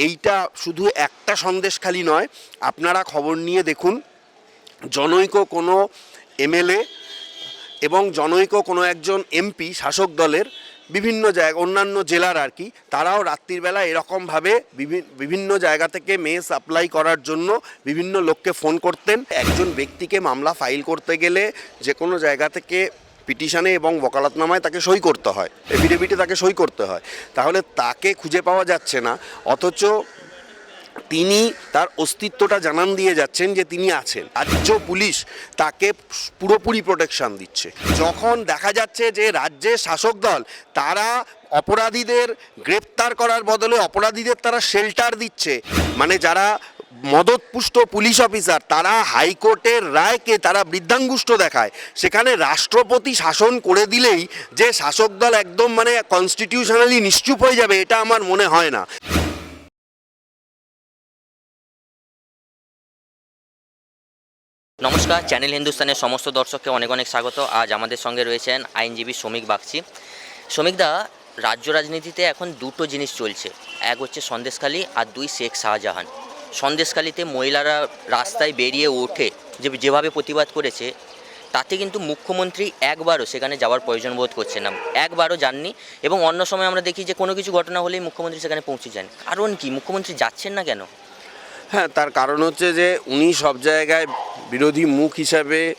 এইটা শুধু একটা সন্দেশখালি নয়, আপনারা খবর নিয়ে দেখুন, জনৈক কোনো এমএলএ এবং জনৈক কোনো একজন এমপি, শাসক দলের বিভিন্ন জায়গা, অন্যান্য জেলার আর কি, তারাও রাত্রিবেলা এরকমভাবে বিভি- বিভিন্ন জায়গা থেকে মেয়ে সাপ্লাই করার জন্য বিভিন্ন লোককে ফোন করতেন। একজন ব্যক্তিকে মামলা ফাইল করতে গেলে যে কোনো জায়গা থেকে পিটিশনে এবং বকালতনামায় তাকে সই করতে হয় এফিডেভিটে তাকে সই করতে হয়। তাহলে তাকে খুঁজে পাওয়া যাচ্ছে না, অথচ তিনি তার অস্তিত্বটা জানান দিয়ে যাচ্ছেন যে তিনি আছেন। রাজ্য পুলিশ তাকে পুরোপুরি প্রোটেকশন দিচ্ছে। যখন দেখা যাচ্ছে যে রাজ্যের শাসক দল, তারা অপরাধীদের গ্রেপ্তার করার বদলে অপরাধীদের তারা শেল্টার দিচ্ছে মানে যারা মদতপুষ্ট পুলিশ অফিসার, তারা হাইকোর্টের রায়কে তারা বৃদ্ধাঙ্গুষ্ট দেখায়। সেখানে রাষ্ট্রপতি শাসন করে দিলেই যে শাসক দল একদম মানে কনস্টিটিউশনালি নিশ্চুপ হয়ে যাবে, এটা আমার মনে হয় না। নমস্কার, চ্যানেল হিন্দুস্তানের সমস্ত দর্শককে অনেক অনেক স্বাগত। আজ আমাদের সঙ্গে রয়েছেন আইনজীবী শ্রমিক বাগচি। শ্রমিকদা রাজ্য রাজনীতিতে এখন দুটো জিনিস চলছে। এক হচ্ছে সন্দেশখালী আর দুই শেখ শাহজাহান। সন্দেশখালীতে মহিলারা রাস্তায় বেরিয়ে ওঠে যে, যেভাবে প্রতিবাদ করেছে, তাতে কিন্তু মুখ্যমন্ত্রী একবারও সেখানে যাওয়ার প্রয়োজন বোধ করছে না। একবারও যাননি এবং অন্য সময় আমরা দেখি যে কোনো কিছু ঘটনা হলেই মুখ্যমন্ত্রী সেখানে পৌঁছে যান। কারণ কি? মুখ্যমন্ত্রী যাচ্ছেন না কেন? হ্যাঁ তার কারণ হচ্ছে যে, উনি সব জায়গায় বিরোধী মুখ হিসাবে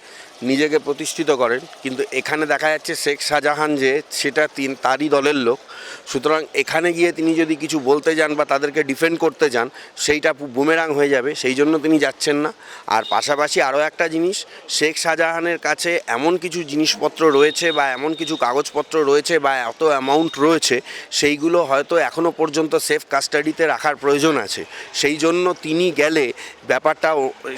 নিজেকে প্রতিষ্ঠিত করেন, কিন্তু এখানে দেখা যাচ্ছে শেখ শাহজাহান যে সেটা তিন তারই দলের লোক। সুতরাং এখানে গিয়ে তিনি যদি কিছু বলতে যান বা তাদেরকে ডিফেন্ড করতে যান, সেইটা বুমেরাং হয়ে যাবে, সেই জন্য তিনি যাচ্ছেন না। আর পাশাপাশি আরও একটা জিনিস, শেখ শাহজাহানের কাছে এমন কিছু জিনিসপত্র রয়েছে বা এমন কিছু কাগজপত্র রয়েছে বা এত অ্যামাউন্ট রয়েছে, সেইগুলো হয়তো এখনও পর্যন্ত সেফ কাস্টাডিতে রাখার প্রয়োজন আছে। সেই জন্য তিনি গেলে ব্যাপারটা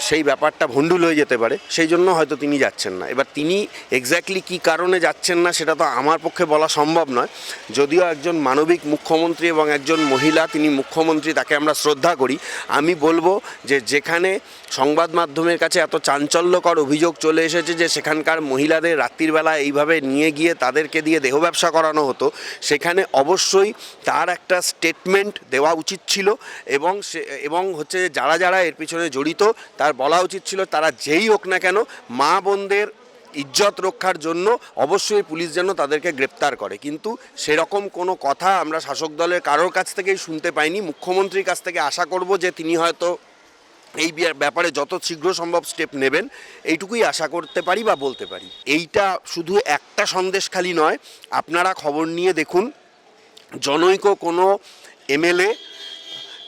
সেই ব্যাপারটা ভণ্ডুল হয়ে যেতে পারে, সেই জন্য হয়তো তিনি যাচ্ছেন। না। এবার তিনি এক্স্যাক্টলি কী কারণে যাচ্ছেন না সেটা তো আমার পক্ষে বলা সম্ভব নয়। যদিও একজন মানবিক মুখ্যমন্ত্রী এবং একজন মহিলা তিনি মুখ্যমন্ত্রী, তাকে আমরা শ্রদ্ধা করি। আমি বলব যে যেখানে সংবাদ মাধ্যমের কাছে এত চাঞ্চল্যকর অভিযোগ চলে এসেছে যে সেখানকার মহিলাদের রাত্রিবেলা এইভাবে নিয়ে গিয়ে তাদেরকে দিয়ে দেহ ব্যবসা করানো হতো, সেখানে অবশ্যই তার একটা স্টেটমেন্ট দেওয়া উচিত ছিল এবং সে, এবং হচ্ছে যারা যারা এর পিছনে জড়িত, তার বলা উচিত ছিল তারা যেই হোক না কেন মা বোনদের ইজ্জত রক্ষার জন্য অবশ্যই পুলিশ যেন তাদেরকে গ্রেপ্তার করে। কিন্তু সেরকম কোনো কথা আমরা শাসক দলের কারোর কাছ থেকেই শুনতে পাইনি। মুখ্যমন্ত্রীর কাছ থেকে আশা করব যে তিনি হয়তো এই বিয়া- ব্যাপারে যত শীঘ্র সম্ভব স্টেপ নেবেন, এইটুকুই আশা করতে পারি বা বলতে পারি। এইটা শুধু একটা সন্দেশখালি নয়, আপনারা খবর নিয়ে দেখুন, জনৈক কোনো এমএলএ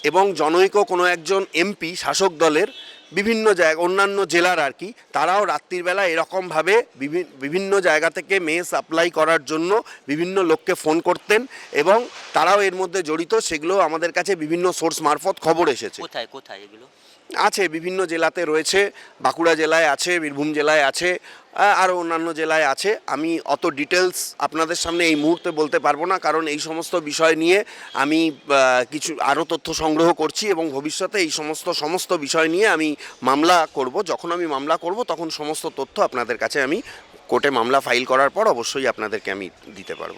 এবং জনৈক কোনো একজন এমপি শাসক দলের বিভিন্ন জায়গা অন্যান্য জেলার আর কি তারাও রাত্রিবেলা এরকমভাবে বিভিন্ন বিভিন্ন জায়গা থেকে মেয়ে সাপ্লাই করার জন্য বিভিন্ন লোককে ফোন করতেন এবং তারাও এর মধ্যে জড়িত সেগুলো আমাদের কাছে বিভিন্ন সোর্স মারফত খবর এসেছে। কোথায় কোথায় এগুলো? আছে বিভিন্ন জেলাতে রয়েছে বাঁকুড়া জেলায় আছে বীরভূম জেলায় আছে আরও অন্যান্য জেলায় আছে। আমি অত ডিটেলস আপনাদের সামনে এই মুহূর্তে বলতে পারব না, কারণ এই সমস্ত বিষয় নিয়ে আমি কিছু আরও তথ্য সংগ্রহ করছি এবং ভবিষ্যতে এই সমস্ত সমস্ত বিষয় নিয়ে আমি মামলা করব। যখন আমি মামলা করব, তখন সমস্ত তথ্য আপনাদের কাছে আমি কোর্টে মামলা ফাইল করার পর অবশ্যই আপনাদেরকে আমি দিতে পারব।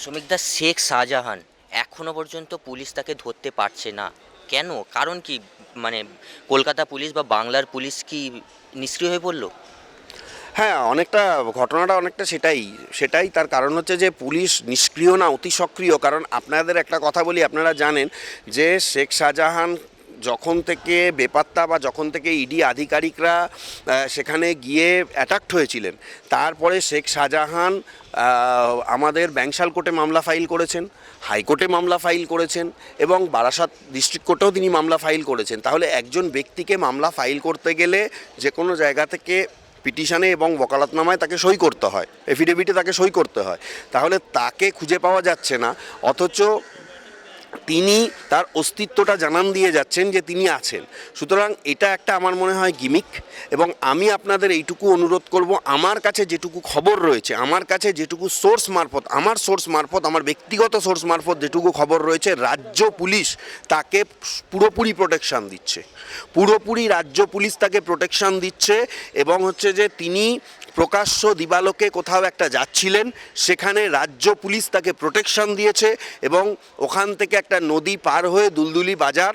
শ্রমিকদা শেখ শাহজাহান এখনও পর্যন্ত পুলিশ তাকে ধরতে পারছে না। কেন? কারণ কি? মানে কলকাতা পুলিশ বা বাংলার পুলিশ কি নিষ্ক্রিয় হয়ে পড়ল? হ্যাঁ অনেকটা ঘটনাটা অনেকটা সেটাই। সেটাই তার কারণ হচ্ছে যে পুলিশ নিষ্ক্রিয় না, অতি সক্রিয়। কারণ আপনাদের একটা কথা বলি, আপনারা জানেন যে শেখ শাহজাহান যখন থেকে বেপাত্তা বা যখন থেকে ইডি আধিকারিকরা সেখানে গিয়ে অ্যাটাক্ট হয়েছিলেন, তারপরে শেখ শাহজাহান আমাদের ব্যাংশাল কোর্টে মামলা ফাইল করেছেন, হাইকোর্টে মামলা ফাইল করেছেন এবং বারাসাত ডিস্ট্রিক্ট কোর্টেও তিনি মামলা ফাইল করেছেন। তাহলে একজন ব্যক্তিকে মামলা ফাইল করতে গেলে যে কোনো জায়গা থেকে পিটিশনে এবং বকালাতনামায় তাকে সই করতে হয় এফিডেভিটে তাকে সই করতে হয়। তাহলে তাকে খুঁজে পাওয়া যাচ্ছে না, অথচ তিনি তার অস্তিত্বটা জানান দিয়ে যাচ্ছেন যে তিনি আছেন। সুতরাং এটা একটা আমার মনে হয় গিমিক এবং আমি আপনাদের এইটুকু অনুরোধ করব, আমার কাছে যেটুকু খবর রয়েছে, আমার কাছে যেটুকু সোর্স মারফত, আমার সোর্স মারফত, আমার ব্যক্তিগত সোর্স মারফত যেটুকু খবর রয়েছে, রাজ্য পুলিশ তাকে পুরোপুরি প্রোটেকশন দিচ্ছে। পুরোপুরি রাজ্য পুলিশ তাকে প্রোটেকশন দিচ্ছে এবং হচ্ছে যে তিনি প্রকাশ্য দিবালোকে কোথাও একটা যাচ্ছিলেন, সেখানে রাজ্য পুলিশ তাকে প্রোটেকশন দিয়েছে এবং ওখান থেকে একটা নদী পার হয়ে দুলদুলি বাজার,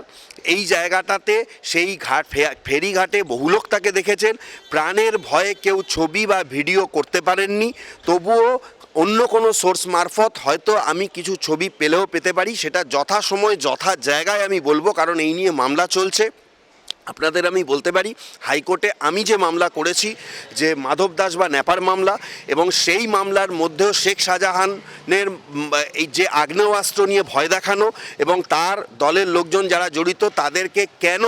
এই জায়গাটাতে সেই ঘাট ফেরিঘাটে বহু লোক তাকে দেখেছেন। প্রাণের ভয়ে কেউ ছবি বা ভিডিও করতে পারেননি। তবুও অন্য কোনো সোর্স মারফত হয়তো আমি কিছু ছবি পেলেও পেতে পারি। সেটা যথাসময় যথা জায়গায় আমি বলব, কারণ এই নিয়ে মামলা চলছে। আপনাদের আমি বলতে পারি, হাইকোর্টে আমি যে মামলা করেছি, যে মাধব দাস বা নেপার মামলা, এবং সেই মামলার মধ্যেও শেখ শাহজাহানের এই যে আগ্নেয়াস্ত্র নিয়ে ভয় দেখানো, এবং তার দলের লোকজন যারা জড়িত, তাদেরকে কেন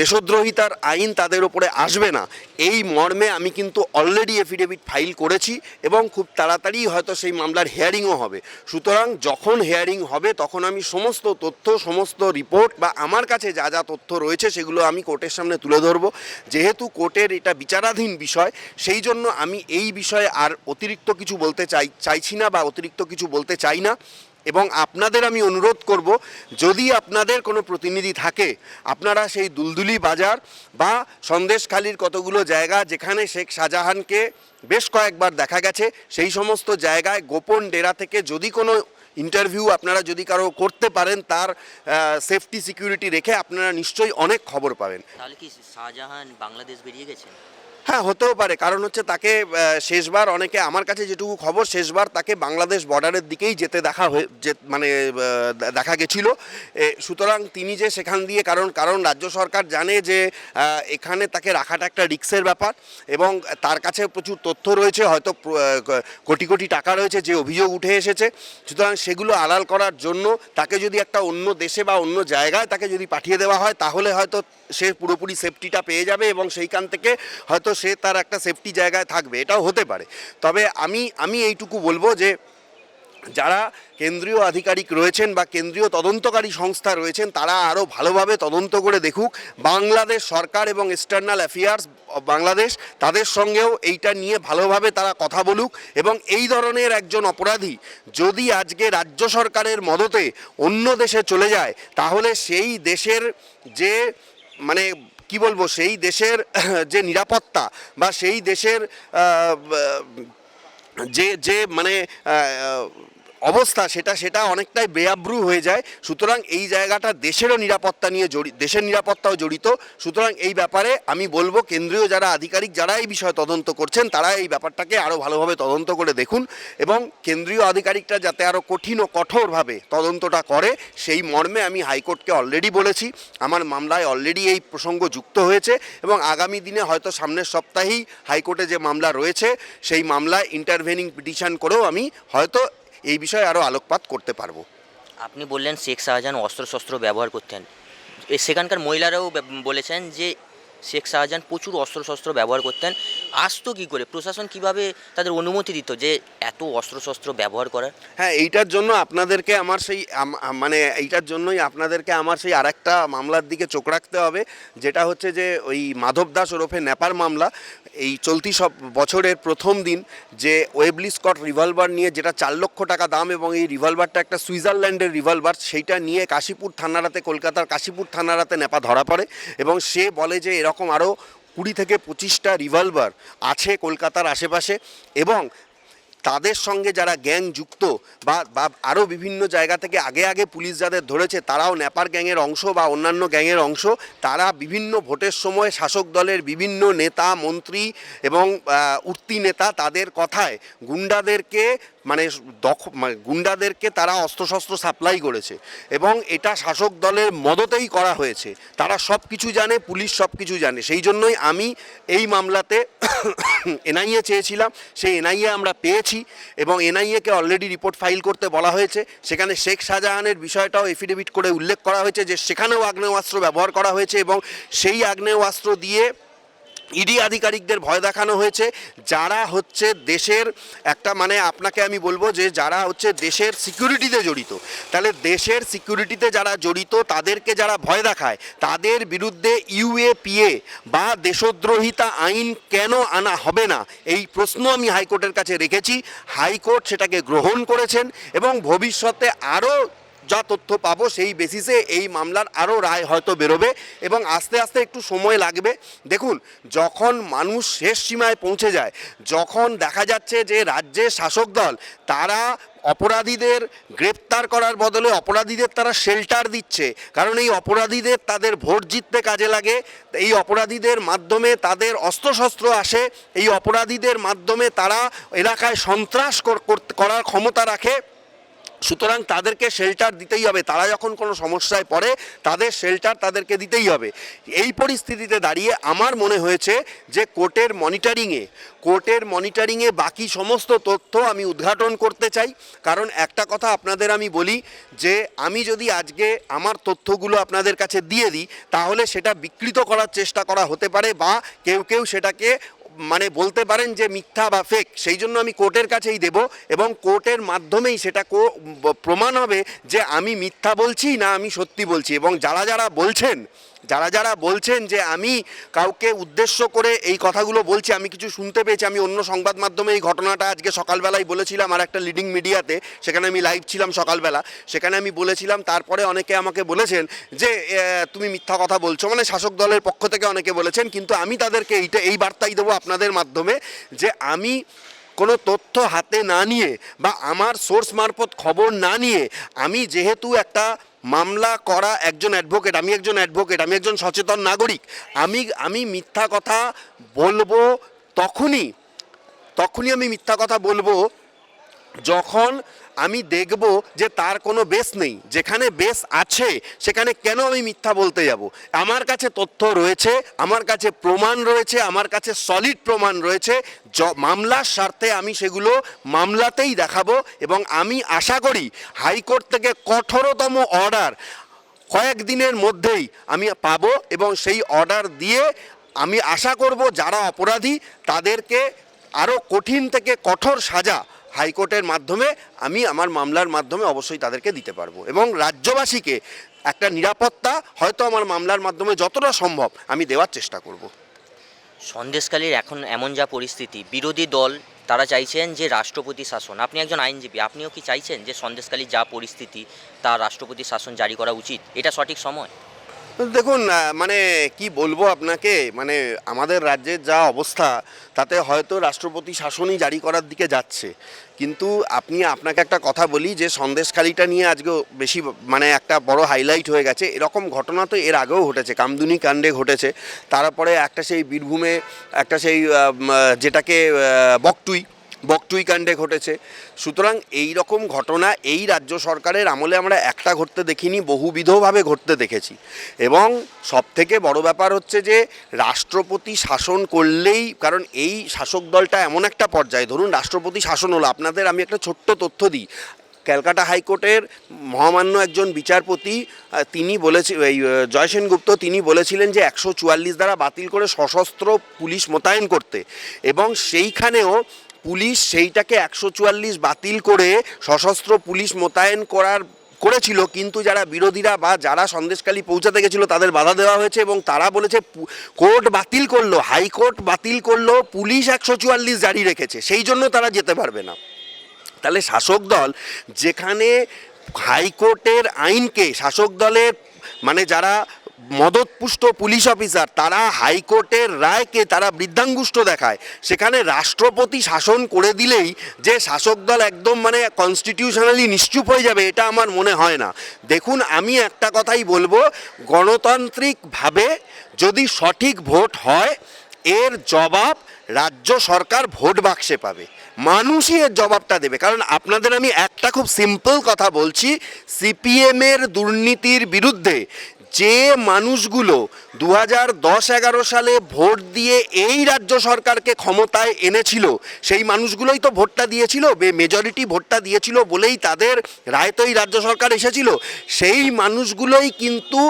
দেশদ্রোহিতার আইন তাদের ওপরে আসবে না। এই মর্মে আমি কিন্তু অলরেডি এফিডেভিট ফাইল করেছি এবং খুব তাড়াতাড়ি হয়তো সেই মামলার হেয়ারিংও হবে। সুতরাং যখন হেয়ারিং হবে, তখন আমি সমস্ত তথ্য, সমস্ত রিপোর্ট বা আমার কাছে যা যা তথ্য রয়েছে, সেগুলো আমি কোর্টের সামনে তুলে ধরবো। যেহেতু কোর্টের এটা বিচারাধীন বিষয়, সেই জন্য আমি এই বিষয়ে আর অতিরিক্ত কিছু বলতে চাই, চাইছি না বা অতিরিক্ত কিছু বলতে চাই না। এবং আপনাদের আমি অনুরোধ করব, যদি আপনাদের কোনো প্রতিনিধি থাকে, আপনারা সেই দুলদুলি বাজার বা সন্দেশখালির কতগুলো জায়গা যেখানে শেখ শাহজাহানকে বেশ কয়েকবার দেখা গেছে, সেই সমস্ত জায়গায় গোপন ডেরা থেকে যদি কোনো ইন্টারভিউ আপনারা যদি কারও করতে পারেন, তার সেফটি সিকিউরিটি রেখে আপনারা নিশ্চয়ই অনেক খবর পাবেন। তাহলে কি শাহজাহান বাংলাদেশ বেরিয়ে গেছেন হ্যাঁ হতেও পারে। কারণ হচ্ছে তাকে শেষবার অনেকে আমার কাছে যেটুকু খবর, শেষবার তাকে বাংলাদেশ বর্ডারের দিকেই যেতে দেখা হয়ে, যে মানে দেখা গেছিল। সুতরাং তিনি যে সেখান দিয়ে, কারণ কারণ রাজ্য সরকার জানে যে এখানে তাকে রাখাটা একটা রিক্সের ব্যাপার এবং তার কাছে প্রচুর তথ্য রয়েছে, হয়তো কোটি কোটি টাকা রয়েছে যে অভিযোগ উঠে এসেছে। সুতরাং সেগুলো আড়াল করার জন্য তাকে যদি একটা অন্য দেশে বা অন্য জায়গায় তাকে যদি পাঠিয়ে দেওয়া হয়, তাহলে হয়তো সে পুরোপুরি সেফটিটা পেয়ে যাবে এবং সেইখান থেকে হয়তো সে তার একটা সেফটি জায়গায় থাকবে, এটাও হতে পারে। তবে আমি আমি এইটুকু বলব যে, যারা কেন্দ্রীয় আধিকারিক রয়েছেন বা কেন্দ্রীয় তদন্তকারী সংস্থা রয়েছেন, তারা আরও ভালোভাবে তদন্ত করে দেখুক, বাংলাদেশ সরকার এবং এক্সটার্নাল অ্যাফেয়ার্স বাংলাদেশ তাদের সঙ্গেও এইটা নিয়ে ভালোভাবে তারা কথা বলুক এবং এই ধরনের একজন অপরাধী যদি আজকে রাজ্য সরকারের মদতে অন্য দেশে চলে যায়, তাহলে সেই দেশের যে মানে কি বলব সেই দেশের যে নিরাপত্তা বা সেই দেশের যে যে মানে অবস্থা সেটা সেটা অনেকটাই বেআব্রু হয়ে যায়। সুতরাং এই জায়গাটা দেশেরও নিরাপত্তা নিয়ে জড়িত দেশের নিরাপত্তাও জড়িত। সুতরাং এই ব্যাপারে আমি বলব, কেন্দ্রীয় যারা আধিকারিক যারা এই বিষয়ে তদন্ত করছেন, তারা এই ব্যাপারটাকে আরও ভালোভাবে তদন্ত করে দেখুন এবং কেন্দ্রীয় আধিকারিকরা যাতে আরও কঠিন ও কঠোরভাবে তদন্তটা করে, সেই মর্মে আমি হাইকোর্টকে অলরেডি বলেছি। আমার মামলায় অলরেডি এই প্রসঙ্গ যুক্ত হয়েছে এবং আগামী দিনে হয়তো সামনের সপ্তাহেই হাইকোর্টে যে মামলা রয়েছে, সেই মামলায় ইন্টারভেনিং পিটিশন করেও আমি হয়তো এই বিষয়ে আরও আলোকপাত করতে পারব। আপনি বললেন শেখ শাহজাহান অস্ত্রশস্ত্র ব্যবহার করতেন। সেখানকার মহিলারাও বলেছেন যে শেখ শাহজাহান প্রচুর অস্ত্রশস্ত্র ব্যবহার করতেন। আসতো কী করে? প্রশাসন কীভাবে তাদের অনুমতি দিত যে এত অস্ত্রশস্ত্র ব্যবহার করার? হ্যাঁ এইটার জন্য আপনাদেরকে আমার সেই মানে এইটার জন্যই আপনাদেরকে আমার সেই আরেকটা মামলার দিকে চোখ রাখতে হবে। যেটা হচ্ছে যে ওই মাধব দাস ওরফে নেপার মামলা, এই চলতি সব বছরের প্রথম দিন যে ওয়েবলি স্কট রিভলভার নিয়ে যেটা চার লক্ষ টাকা দাম এবং এই রিভলভারটা একটা সুইজারল্যান্ডের রিভলভার, সেইটা নিয়ে কাশীপুর থানারাতে, কলকাতার কাশীপুর থানারাতে নেপা ধরা পড়ে এবং সে বলে যে এরকম আরও কুড়ি থেকে পঁচিশটা রিভলভার আছে কলকাতার আশেপাশে এবং তাদের সঙ্গে যারা গ্যাং যুক্ত বা বা আরও বিভিন্ন জায়গা থেকে আগে আগে পুলিশ যাদের ধরেছে, তারাও নেপার গ্যাংয়ের অংশ বা অন্যান্য গ্যাংয়ের অংশ, তারা বিভিন্ন ভোটের সময় শাসক দলের বিভিন্ন নেতা, মন্ত্রী এবং উঠতি নেতা তাদের কথায় গুন্ডাদেরকে মানে দখ মানে গুন্ডাদেরকে তারা অস্ত্রশস্ত্র সাপ্লাই করেছে এবং এটা শাসক দলের মদতেই করা হয়েছে। তারা সব কিছু জানে, পুলিশ সব কিছু জানে। সেই জন্যই আমি এই মামলাতে এনআইএ চেয়েছিলাম। সেই এনআইএ আমরা পেয়েছি এবং এনআইএকে অলরেডি রিপোর্ট ফাইল করতে বলা হয়েছে। সেখানে শেখ শাহজাহানের বিষয়টাও এফিডেভিট করে উল্লেখ করা হয়েছে যে সেখানেও আগ্নেয়াস্ত্র ব্যবহার করা হয়েছে এবং সেই আগ্নেয়াস্ত্র দিয়ে ইডি আধিকারিকদের ভয় দেখানো হয়েছে। যারা হচ্ছে দেশের একটা মানে আপনাকে আমি বলব যে, যারা হচ্ছে দেশের সিকিউরিটিতে জড়িত, তাহলে দেশের সিকিউরিটিতে যারা জড়িত, তাদেরকে যারা ভয় দেখায়, তাদের বিরুদ্ধে ইউএপিএ বা দেশদ্রোহিতা আইন কেন আনা হবে না, এই প্রশ্ন আমি হাইকোর্টের কাছে রেখেছি। হাইকোর্ট সেটাকে গ্রহণ করেছেন এবং ভবিষ্যতে আরও যা তথ্য পাবো সেই বেসিসে এই মামলার আরও রায় হয়তো বেরোবে এবং আস্তে আস্তে একটু সময় লাগবে। দেখুন, যখন মানুষ শেষ সীমায় পৌঁছে যায়, যখন দেখা যাচ্ছে যে রাজ্যের শাসক দল, তারা অপরাধীদের গ্রেপ্তার করার বদলে অপরাধীদের তারা শেল্টার দিচ্ছে। কারণ এই অপরাধীদের তাদের ভোট জিততে কাজে লাগে, এই অপরাধীদের মাধ্যমে তাদের অস্ত্রশস্ত্র আসে, এই অপরাধীদের মাধ্যমে তারা এলাকায় সন্ত্রাস কর- করার ক্ষমতা রাখে। সুতরাং তাদেরকে শেল্টার দিতেই হবে। তারা যখন কোনো সমস্যায় পড়ে, তাদের শেল্টার তাদেরকে দিতেই হবে। এই পরিস্থিতিতে দাঁড়িয়ে আমার মনে হয়েছে যে কোর্টের মনিটারিংয়ে কোর্টের মনিটরিংয়ে বাকি সমস্ত তথ্য আমি উদ্ঘাটন করতে চাই। কারণ একটা কথা আপনাদের আমি বলি যে, আমি যদি আজকে আমার তথ্যগুলো আপনাদের কাছে দিয়ে দিই, তাহলে সেটা বিকৃত করার চেষ্টা করা হতে পারে বা কেউ কেউ সেটাকে মানে বলতে পারেন যে মিথ্যা বা ফেক সেই জন্য আমি কোর্টের কাছেই দেব এবং কোর্টের মাধ্যমেই সেটা প্রমাণ হবে যে আমি মিথ্যা বলছি না আমি সত্যি বলছি। এবং যারা যারা বলছেন যারা যারা বলছেন যে আমি কাউকে উদ্দেশ্য করে এই কথাগুলো বলছি, আমি কিছু শুনতে পেয়েছি, আমি অন্য সংবাদ মাধ্যমে এই ঘটনাটা আজকে সকালবেলায় বলেছিলাম আর একটা লিডিং মিডিয়াতে সেখানে আমি লাইভ ছিলাম সকালবেলা, সেখানে আমি বলেছিলাম, তারপরে অনেকে আমাকে বলেছেন যে তুমি মিথ্যা কথা বলছো মানে শাসক দলের পক্ষ থেকে অনেকে বলেছেন, কিন্তু আমি তাদেরকে এইটা, এই বার্তাই দেবো আপনাদের মাধ্যমে যে আমি কোনো তথ্য হাতে না নিয়ে বা আমার সোর্স মারফত খবর না নিয়ে আমি যেহেতু একটা মামলা করা একজন অ্যাডভোকেট আমি একজন অ্যাডভোকেট আমি একজন সচেতন নাগরিক, আমি আমি মিথ্যা কথা বলব তখনই তখনই আমি মিথ্যা কথা বলব যখন আমি দেখব যে তার কোনো বেস নেই। যেখানে বেস আছে, সেখানে কেন আমি মিথ্যা বলতে যাব? আমার কাছে তথ্য রয়েছে, আমার কাছে প্রমাণ রয়েছে, আমার কাছে সলিড প্রমাণ রয়েছে। মামলার স্বার্থে আমি সেগুলো মামলাতেই দেখাবো এবং আমি আশা করি হাইকোর্ট থেকে কঠোরতম অর্ডার কয়েকদিনের মধ্যেই আমি পাবো এবং সেই অর্ডার দিয়ে আমি আশা করব যারা অপরাধী, তাদেরকে আরও কঠিন থেকে কঠোর সাজা হাইকোর্টের মাধ্যমে আমি আমার মামলার মাধ্যমে অবশ্যই তাদেরকে দিতে পারব। এবং রাজ্যবাসীকে একটা নিরাপত্তা হয়তো আমার মামলার মাধ্যমে যতটা সম্ভব আমি দেওয়ার চেষ্টা করব। সন্দেশকালীর এখন এমন যা পরিস্থিতি, বিরোধী দল তারা চাইছেন যে রাষ্ট্রপতি শাসন। আপনি একজন আইনজীবী, আপনিও কি চাইছেন যে সন্দেশকালীর যা পরিস্থিতি তা রাষ্ট্রপতি শাসন জারি করা উচিত? এটা সঠিক সময়? দেখুন মানে কি বলব আপনাকে মানে আমাদের রাজ্যের যা অবস্থা, তাতে হয়তো রাষ্ট্রপতি শাসনই জারি করার দিকে যাচ্ছে। কিন্তু আপনি, আপনাকে একটা কথা বলি যে, সন্দেশখালিটা নিয়ে আজকে বেশি মানে একটা বড় হাইলাইট হয়ে গেছে। এরকম ঘটনা তো এর আগেও ঘটেছে, কামদুনি কাণ্ডে ঘটেছে। তারপরে একটা সেই বীরভূমে, একটা সেই যেটাকে বকটুই বকটুই কাণ্ডে ঘটেছে। সুতরাং এই রকম ঘটনা এই রাজ্য সরকারের আমলে আমরা একটা ঘটতে দেখিনি, বহুবিধভাবে ঘটতে দেখেছি। এবং সবথেকে বড় ব্যাপার হচ্ছে যে, রাষ্ট্রপতি শাসন করলেই, কারণ এই শাসক দলটা এমন একটা পর্যায়ে, ধরুন রাষ্ট্রপতি শাসন হলো, আপনাদের আমি একটা ছোট্ট তথ্য দিই। ক্যালকাটা হাইকোর্টের মহামান্য একজন বিচারপতি তিনি বলেছে, এই জয় সেনগুপ্ত, তিনি বলেছিলেন যে, একশো চুয়াল্লিশ দ্বারা বাতিল করে সশস্ত্র পুলিশ মোতায়েন করতে। এবং সেইখানেও পুলিশ সেইটাকে একশো চুয়াল্লিশ বাতিল করে সশস্ত্র পুলিশ মোতায়েন করার, করেছিল। কিন্তু যারা বিরোধীরা বা যারা সন্দেশকালী পৌঁছাতে গেছিল তাদের বাধা দেওয়া হয়েছে এবং তারা বলেছে কোর্ট বাতিল করল, হাইকোর্ট বাতিল করল, পুলিশ একশো চুয়াল্লিশ জারি রেখেছে। সেই জন্য তারা যেতে পারবে না। তাহলে শাসক দল যেখানে হাইকোর্টের আইনকে, শাসক দলের মানে যারা মদতপুষ্ট পুলিশ অফিসার, তারা হাইকোর্টের রায়কে তারা বৃদ্ধাঙ্গুষ্ট দেখায়। সেখানে রাষ্ট্রপতি শাসন করে দিলেই যে শাসক দল একদম মানে কনস্টিটিউশনালি নিশ্চুপ হয়ে যাবে, এটা আমার মনে হয় না। দেখুন, আমি একটা কথাই বলব, গণতান্ত্রিকভাবে যদি সঠিক ভোট হয়, এর জবাব রাজ্য সরকার ভোট বাক্সে পাবে। মানুষই এর জবাবটা দেবে। কারণ আপনাদের আমি একটা খুব সিম্পল কথা বলছি, সিপিএমের দুর্নীতির বিরুদ্ধে যে মানুষগুলো দু হাজার দশ এগারো সালে ভোট দিয়ে এই রাজ্য সরকারকে ক্ষমতায় এনেছিল, সেই মানুষগুলোই তো ভোটটা দিয়েছিল, বে মেজরিটি ভোটটা দিয়েছিল বলেই তাদের রায় তো এই রাজ্য সরকার এসেছিল। সেই মানুষগুলোই কিন্তু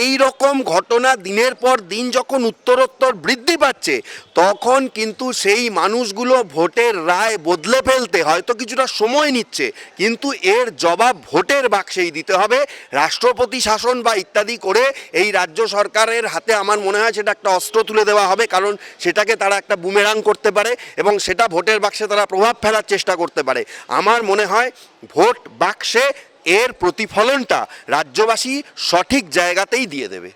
এই রকম ঘটনা দিনের পর দিন যখন উত্তরোত্তর বৃদ্ধি পাচ্ছে, তখন কিন্তু সেই মানুষগুলো ভোটের রায় বদলে ফেলতে হয়তো কিছুটা সময় নিচ্ছে, কিন্তু এর জবাব ভোটের বাক্সেই দিতে হবে। রাষ্ট্রপতি শাসন বা ইত্যাদি করে এই রাজ্য সরকারের হাতে আমার মনে হয় সেটা একটা অস্ত্র তুলে দেওয়া হবে, কারণ সেটাকে তারা একটা বুমেরাং করতে পারে এবং সেটা ভোটের বাক্সে তারা প্রভাব ফেলার চেষ্টা করতে পারে। আমার মনে হয় ভোট বাক্সে এর প্রতিফলনটা রাজ্যবাসী সঠিক জায়গাতেই দিয়ে দেবে।